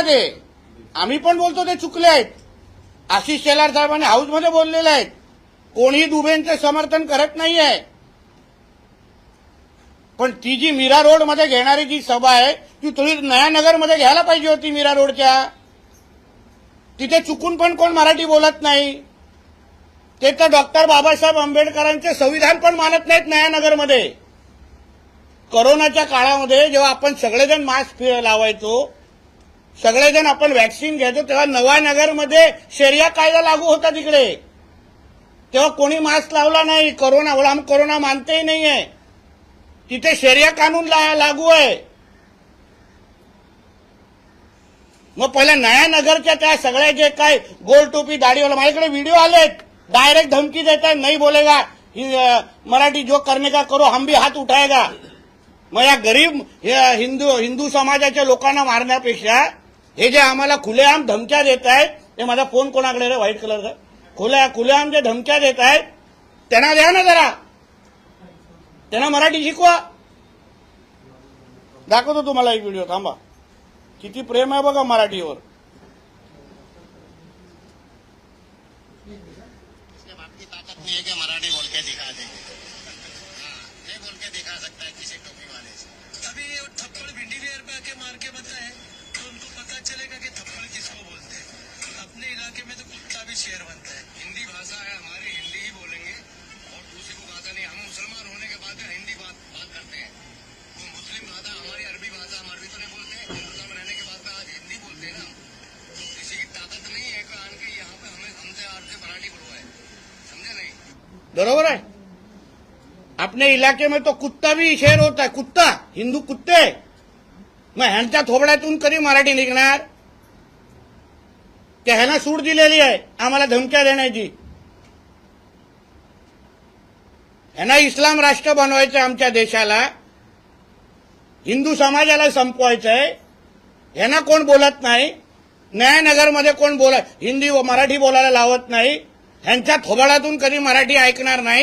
आम्ही पण बोलतो ते चुकले आहेत. आशिष शेलार साहेबांनी हाऊसमध्ये बोललेले आहेत कोणीही दुबेंचं समर्थन करत नाहीये. पण ती जी मीरा रोडमध्ये घेणारी जी सभा आहे ती थोडी नयानगरमध्ये घ्यायला पाहिजे होती मीरा रोडच्या. तिथे चुकून पण कोण मराठी बोलत नाही. ते तर डॉक्टर बाबासाहेब आंबेडकरांचे संविधान पण मानत नाहीत नयानगरमध्ये. करोनाच्या काळामध्ये जेव्हा आपण सगळेजण मास्क लावायचो सगळेजण आपण वॅक्सिन घ्यायचो तेव्हा नवानगरमध्ये शेरिया कायदा लागू होता तिकडे. तेव्हा कोणी मास्क लावला नाही कोरोना हम कोरोना मानतेही नाहीये. तिथे शेरिया कानून ला- लागू आहे. मग पहिल्या नयानगरच्या त्या सगळ्या जे काय गोल टोपी दाढीवाला माझ्याकडे व्हिडिओ आलेत. डायरेक्ट धमकी देत आहे नाही बोलेगा. मराठी जो करणे का करो हम भी हात उठाएगा. मग या गरीब हिंदू हिंदू समाजाच्या लोकांना मारण्यापेक्षा हे जे आम्हाला खुलेआम धमक्या देत आहेत हे माझा फोन कोणाकडे रे? व्हाईट कलरचा? खुल्या खुलेआम जे धमक्या देत आहेत त्यांना द्या ना जरा. त्यांना मराठी शिकवा. दाखवतो तुम्हाला एक व्हिडिओ थांबा. किती प्रेम आहे बघा मराठीवर. मराठी बोल के दिखा दे हाँ, नहीं बोल के दिखा सकता है किसी टोपी वाले से। अभी थप्पड़ भिंडी वेयर पे आके मार के बताए तो उनको पता चलेगा कि थप्पड़ किसको बोलते हैं। अपने इलाके में तो कुत्ता भी शेर बनता है। हिंदी भाषा है हमारी हिंदी ही बोलेंगे। और दूसरी को भाषा नहीं हम मुसलमान होने के बाद हिंदी बात बात करते हैं। वो मुस्लिम भाषा हमारी अरबी भाषा हम अरबी तो नहीं बोलते हिंदुस्तान में रहने के बाद आज हिंदी बोलते हैं ना। हम। किसी की ताकत नहीं है कि आन के यहाँ पे हमें हमसे आपसे मराठी बोलवाए। समझे नहीं? बरोबर है। अपने इलाके में तो कुत्ता भी शेर होता है। कुत्ता हिंदू कुत्ते। मग ह्यांच्या थोबड्यातून कधी मराठी निघणार? ते ह्यांना सूट दिलेली आहे आम्हाला धमक्या देण्याची. ह्यांना इस्लाम राष्ट्र बनवायचं आहे आमच्या देशाला. हिंदू समाजाला संपवायचंय ह्यांना कोण बोलत नाही? न्यायनगरमध्ये कोण बोला हिंदी व मराठी बोलायला लावत नाही. ह्यांच्या थोबाडातून कधी मराठी ऐकणार नाही?